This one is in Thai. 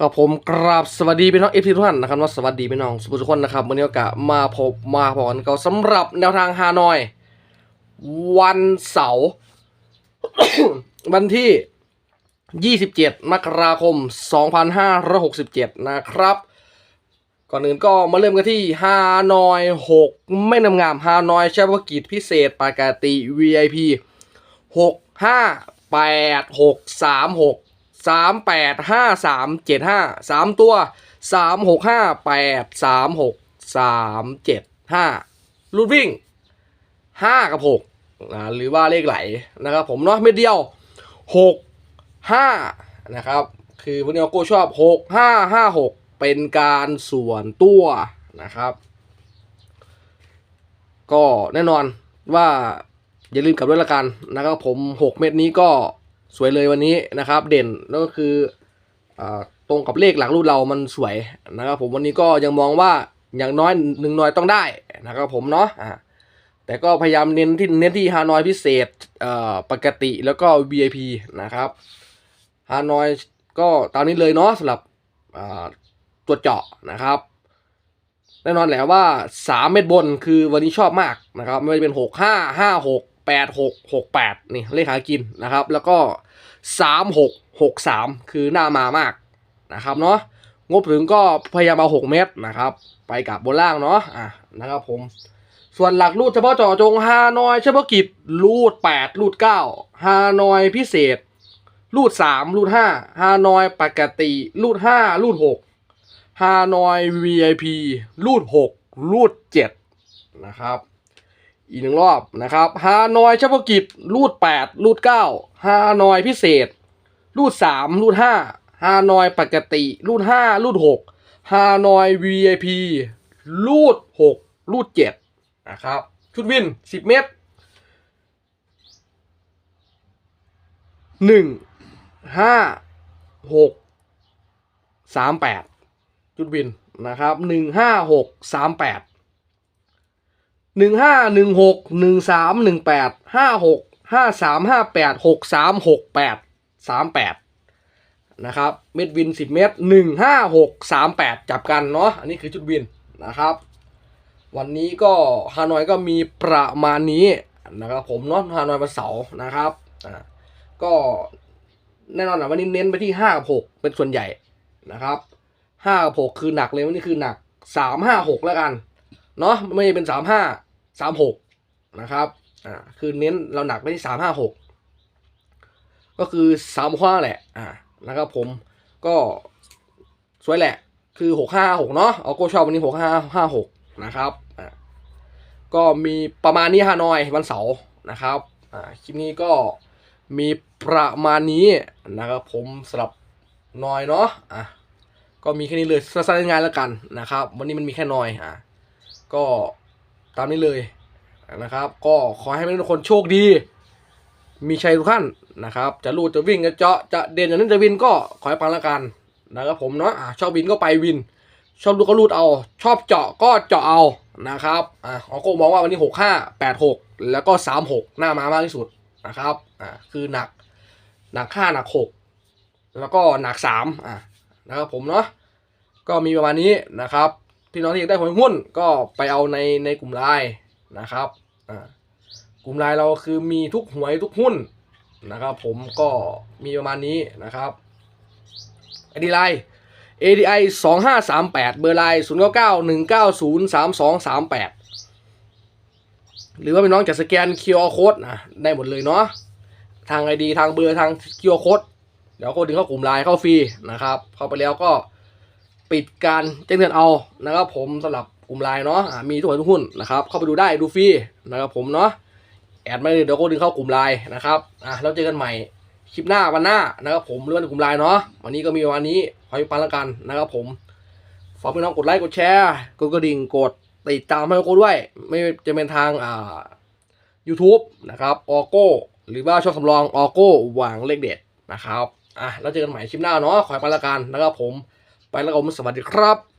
ครับผมกราบสวัสดีพี่น้องเอฟทีทุกท่านนะครับว่าสวัสดีพี่น้องสุภุทุกคนนะครับวันนี้โอกาสมาพบมาพบกันก็สำหรับแนวทางฮานอย วันเสาร์วันที่ 27 มกราคม 2567 นะครับ ก่อนอื่นก็มาเริ่มกันที่ฮานอย 6 ไม่นำงามฮานอยเฉพาะกิจพิเศษปากาติ VIP 6 5 8 6 3 6 สามแปดห้าสามเจ็ดห้าสามตัวสามหกห้าแปดสามหกสามเจ็ดห้ารูดวิ่งห้ากับหกนะหรือว่าเลขไหลนะครับผมเนาะเม็ดเดียวหกห้านะครับ คือวันนี้โก้ชอบหกห้าห้าหกเป็นการส่วนตัวนะครับ ก็แน่นอนว่าอย่าลืมกลับด้วยละกันนะครับผม 6 เม็ดนี้ก็ สวยเลยวันนี้นะครับ เด่นแล้วก็คืออตรงกับเลขหลักรูปเรามันสวยนะครับผมวันนี้ก็ยังมองว่าอย่างน้อยหนึ่งหน่อยต้องได้นะครับผมเนาะแต่ก็พยายามเน้นที่เน้นที่ฮานอยพิเศษปกติแล้วก็ VIP นะครับฮานอยก็ตามนี้เลยเนาะสำหรับตัวเจาะนะครับแน่นอนแหละว่า 3 เม็ดบนคือวันนี้ชอบมากนะครับ ไม่ว่าจะเป็น 6 5 5 6 8 6 6 8นี่เลขหากินนะครับ แล้วก็3 6 6 3คือหน้ามามากนะครับเนาะงบถึงก็พยายามเอา6เม็ดนะครับ ไปกับบนล่างเนาะอะนะครับผม ส่วนหลักรูดเฉพาะเจาะจงฮานอยเฉพาะกิจรูด8รูด9ฮานอยพิเศษ รูด3รูด5ฮานอยปกติ รูด5รูด6ฮานอย VIP รูด6รูด7นะครับ อีกหนึ่งรอบนะครับฮานอยเฉพาะกิจรูด8รูด9ฮานอยพิเศษ รูด3รูด5ฮานอยปกติ รูด5รูด6ฮานอย VIP รูด6รูด7นะครับ ชุดวิน10เมตรหนึ่งห้าหกสามแปดจุดวินนะครับหนึ่งห้าหกสามแปด หนึ่งห้าหนึ่งหกหนึ่งสามหนึ่งแปดห้าหกห้าสามห้าแปดหกสามหกแปดสามแปดนะครับ เม็ดวินสิบเมตรหนึ่งห้าหกสามแปดจับกันเนาะอันนี้คือจุดวินนะครับ วันนี้ก็ฮานอยก็มีประมาณนี้นะครับผมเนาะฮานอยวันเสาร์นะครับอ่าก็แน่นอนนะวันนี้เน้นไปที่ห้ากับหกเป็นส่วนใหญ่นะครับห้ากับหกคือหนักเลยวันนี้คือหนักสามห้าหกแล้วกันเนาะไม่เป็นสามห้า สามหกนะครับอ่าคือเน้นเราหนักไปที่สามห้าหกก็คือสามข้อแหละอ่านะครับผมก็สวยแหละ คือหกห้าหกเนาะเอาโก้ชอบวันนี้หกห้าห้าหกนะครับอ่าก็มีประมาณนี้ฮานอยวันเสาร์นะครับอ่าคลิปนี้ก็มีประมาณนี้นะครับผมสำหรับนอยเนาะอะก็มีแค่นี้เลยสั้นๆงานแล้วกันนะครับ วันนี้มันมีแค่นอยอะก็ ตามนี้เลยนะครับ ก็ขอให้ทุกคนโชคดี มีชัยทุกท่านนะครับ จะรูดจะวิ่งจะเจาะจะเด่นอย่างนั้นจะวินก็ขอให้ปังละกันนะครับผมเนาะชอบวินก็ไปวิน ชอบรูดก็รูดเอา ชอบเจาะก็เจาะเอานะครับอะออโก้มองว่าวันนี้หกห้าแปดหกแล้วก็สามหกหน้ามามากที่สุดนะครับอะคือหนักหนักห้าหนักหกแล้วก็หนักสามอะนะครับผมเนาะก็มีประมาณนี้นะครับ พี่น้องที่อยากได้หวยหุ้นก็ไปเอาในในกลุ่มไลน์นะครับอ่ากลุ่มไลน์เราคือมีทุกหวยทุกหุ้นนะครับ ผมก็มีประมาณนี้นะครับไอดีไลน์ ADI สองห้าสามแปดเบอร์ไลน์ศูนย์เก้าเก้าหนึ่งเก้าศูนย์สามสองสามแปดหรือว่าพี่น้องจะสแกน QR code นะได้หมดเลยเนาะทางไอดีทางเบอร์ทางคิวโค้ดเดี๋ยวโคดดึงเข้ากลุ่มไลน์เข้าฟรีนะครับ เข้าไปแล้วก็ ปิดการแจ้งเตือนเอานะครับผมสำหรับกลุ่มไลน์เนาะอ่ามีทุกคนทุกหุ้นนะครับเข้าไปดูได้ดูฟรีนะครับผมเนาะแอดมาเลยเดี๋ยวโค้ดึงเข้ากลุ่มไลน์นะครับอะแล้วเจอกันใหม่คลิปหน้าวันหน้านะครับผมเรื่องในกลุ่มไลน์เนาะวันนี้ก็มีวันนี้ขอให้ปังละกันนะครับผมฝากพี่น้องกดไลค์กดแชร์กดกระดิ่งกดติดตามให้โค้ด้วย ไม่จะเป็นทางอ่า YouTube นะครับออโก้หรือว่าช่องสำรองออโก้หวางเลขเด็ดนะครับอะแล้วเจอกันใหม่คลิปหน้าเนาะขอให้ไปละกันนะครับผม ไปแล้วก็ผมสวัสดีครับ